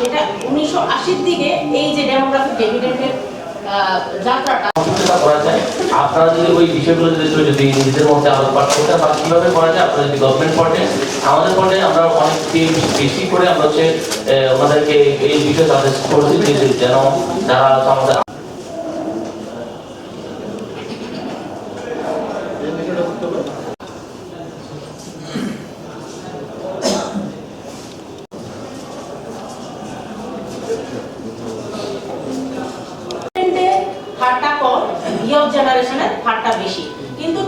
সেটা উনিশশো আশির দিকে এই যে ডেমোগ্রাফিক ডেভিডেন্টের আপনারা যদি ওই বিষয়গুলো যদি যদি মধ্যে আলোকপাত করতে বা কীভাবে করা যায়, আপনারা যদি গভর্নমেন্ট ফন্ডে আমাদের ফন্ডে আমরা অনেক বেশি- করে আমরা হচ্ছে ওনাদেরকে এই বিষয়ে সাজেস্ট করছি যেন যারা আমাদের জেনারেশনের হারটা বেশি। কিন্তু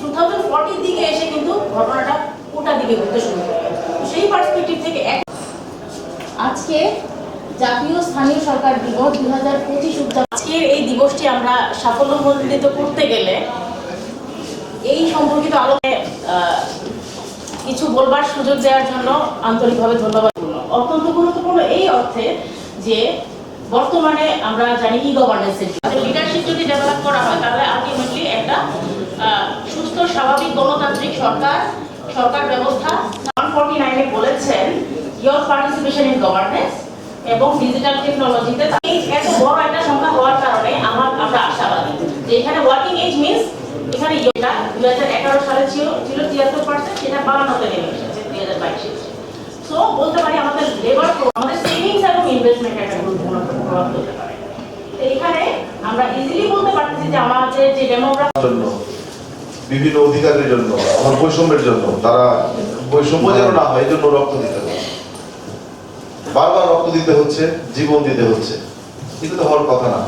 টু থাউজেন্ড ফর্টির দিকে এসে কিন্তু ঘটনাটা ওটার দিকে ঘুরতে শুরু করবে তো সেই পার্সপেক্টিভ থেকে এক আজকে জাতীয় স্থানীয় সরকার দিবস দুই হাজার পঁচিশ আজকের এই দিবসটি আমরা সাফল্যমণ্ডিত করতে গেলে এই সম্পর্কিত আহ, কিছু বলবার সুযোগ দেওয়ার জন্য আন্তরিকভাবে ধন্যবাদ। অত্যন্ত গুরুত্বপূর্ণ এই অর্থে যে বর্তমানে আমরা জানি ই গভর্নেন্সের লিডারশিপ যদি ডেভেলপ করা হয় তাহলে আলটিমেটলি একটা সুস্থ স্বাভাবিক গণতান্ত্রিক সরকার সরকার ব্যবস্থা। ওয়ান ফর্টি নাইনে বলেছেন ইয়র পার্টিসিপেশন ইন গভর্নেন্স এবং ডিজিটাল টেকনোলজিতে এই এত বড় একটা সংখ্যা হওয়ার কারণে আমার আমরা আশাবাদী। যে এখানে ওয়ার্কিং এজ মিনস এখানে ইয়েটা দুই হাজার এগারো সালে ছিল ছিল তিয়াত্তর পার্সেন্ট সেটা বাড়ানোতে নেমে এসেছে দুই হাজার বাইশে সো বলতে পারি আমাদের লেবার আমাদের সেভিংস এবং ইনভেস্টমেন্ট একটা গুরুত্বপূর্ণ বিভিন্ন অধিকারের জন্য, আমার বৈষম্যের জন্য, তারা বৈষম্য যেন না হয়, এজন্য রক্ত দিতে হবে বারবার রক্ত দিতে হচ্ছে, জীবন দিতে হচ্ছে। এটা তো হওয়ার কথা না।